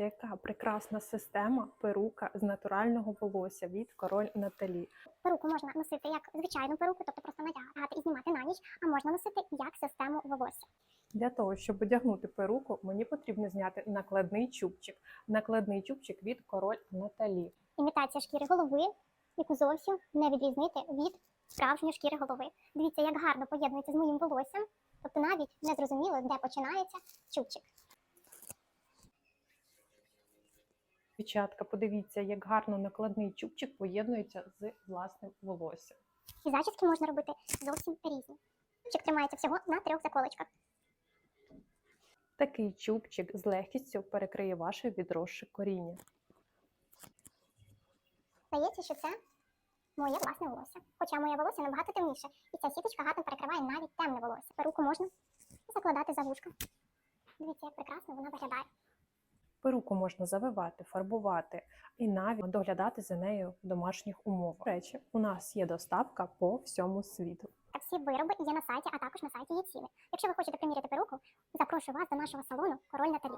Яка прекрасна система перука з натурального волосся від король Наталі. Перуку можна носити як звичайну перуку, тобто просто надягати і знімати на ніч, а можна носити як систему волосся. Для того, щоб одягнути перуку, мені потрібно зняти накладний чубчик. Накладний чубчик від король Наталі. Імітація шкіри голови, яку зовсім не відрізнити від справжньої шкіри голови. Дивіться, як гарно поєднується з моїм волоссям, тобто навіть не зрозуміло, де починається чубчик. Дівчатка, подивіться, як гарно накладний чубчик поєднується з власним волоссям. І зачіски можна робити зовсім різні. Чубчик тримається всього на трьох заколочках. Такий чубчик з легкістю перекриє ваше відросше коріння. Здається, що це моє власне волосся. Хоча моє волосся набагато темніше, і ця сіточка гарно перекриває навіть темне волосся. Перуку можна закладати за вушка. Дивіться, як прекрасно вона виглядає. Перуку можна завивати, фарбувати і навіть доглядати за нею в домашніх умовах. Речі, у нас є доставка по всьому світу. Всі вироби є на сайті, а також на сайті є ціни. Якщо ви хочете приміряти перуку, запрошую вас до нашого салону Король Наталі.